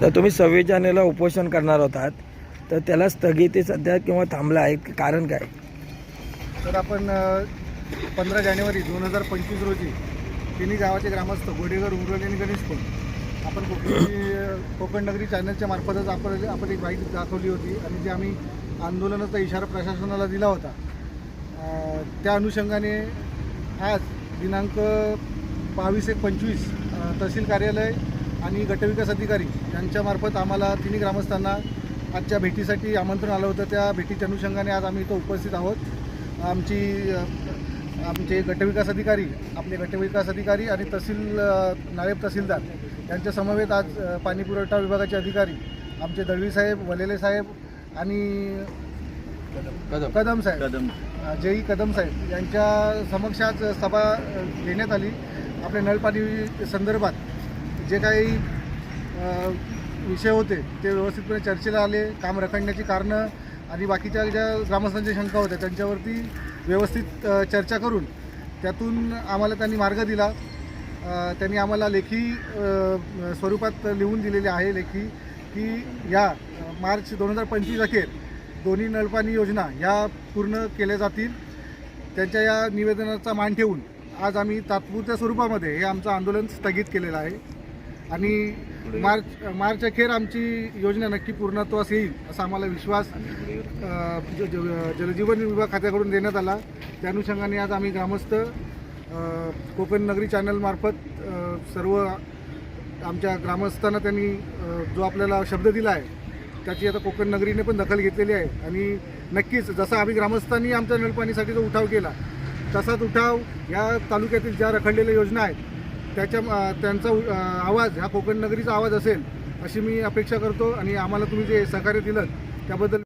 तर तुम्ही सव्वीस जानेला उपोषण करणार होतात. तर त्याला स्थगिती सध्या किंवा थांबला आहे. कारण काय? तर आपण पंधरा जानेवारी दोन हजार पंचवीस रोजी तिन्ही गावाचे ग्रामस्थ गोडेगर उरवले आणि कोण आपण कोकण कोकण नगरी चॅनलच्या मार्फतच आपण आपण एक बाईक दाखवली होती आणि जे आम्ही आंदोलनाचा इशारा प्रशासनाला दिला होता. त्या अनुषंगाने आज दिनांक बावीस एक पंचवीस तहसील कार्यालय आणि गटविकास अधिकारी यांच्यामार्फत आम्हाला तिन्ही ग्रामस्थांना आजच्या भेटीसाठी आमंत्रण आलं होतं. त्या भेटीच्या अनुषंगाने आज आम्ही इथं उपस्थित आहोत. आमची आमचे गटविकास अधिकारी आपले गटविकास अधिकारी आणि तहसील नायब तहसीलदार यांच्या समवेत आज अ, पाणी पुरवठा विभागाचे अधिकारी आमचे दळवी साहेब वलेले साहेब आणि कदम साहेब कदम. जेई कदम साहेब यांच्या समक्ष आज सभा घेण्यात आली. आपल्या नळपाणी संदर्भात जे काही विषय होते ते व्यवस्थितपणे चर्चेला आले काम रखडण्याची कारणं आणि बाकीच्या ज्या ग्रामस्थांच्या शंका होत्या त्यांच्यावरती व्यवस्थित चर्चा करून त्यातून आम्हाला त्यांनी मार्ग दिला. त्यांनी आम्हाला लेखी स्वरूपात लिहून दिलेली आहे लेखी की या मार्च दोन हजार पंचवीस अखेर दोन्ही नळपाणी योजना ह्या पूर्ण केल्या जातील. त्यांच्या या निवेदनाचा मान ठेवून आज आम्ही तात्पुरत्या स्वरूपामध्ये हे आमचं आंदोलन स्थगित केलेलं आहे. आणि मार्च मार्च अखेर आमची योजना नक्की पूर्णत्वास येईल असा आम्हाला विश्वास ज- ज- जलजीवन विभाग खात्याकडून देण्यात आला. त्या अनुषंगाने आज आम्ही ग्रामस्थ कोकण नगरी चॅनलमार्फत सर्व आमच्या ग्रामस्थांना त्यांनी जो आपल्याला शब्द दिला आहे त्याची आता कोकण नगरीने पण दखल घेतलेली आहे. आणि नक्कीच जसं आम्ही ग्रामस्थांनी आमच्या नळपाणीसाठी जो उठाव केला तसाच उठाव या तालुक्यातील ज्या रखडलेल्या योजना आहेत त्याच्या त्यांचा आवाज हा कोकण नगरीचा आवाज असेल अशी मी अपेक्षा करतो आणि आम्हाला तुम्ही जे सहकार्य दिलं त्याबद्दल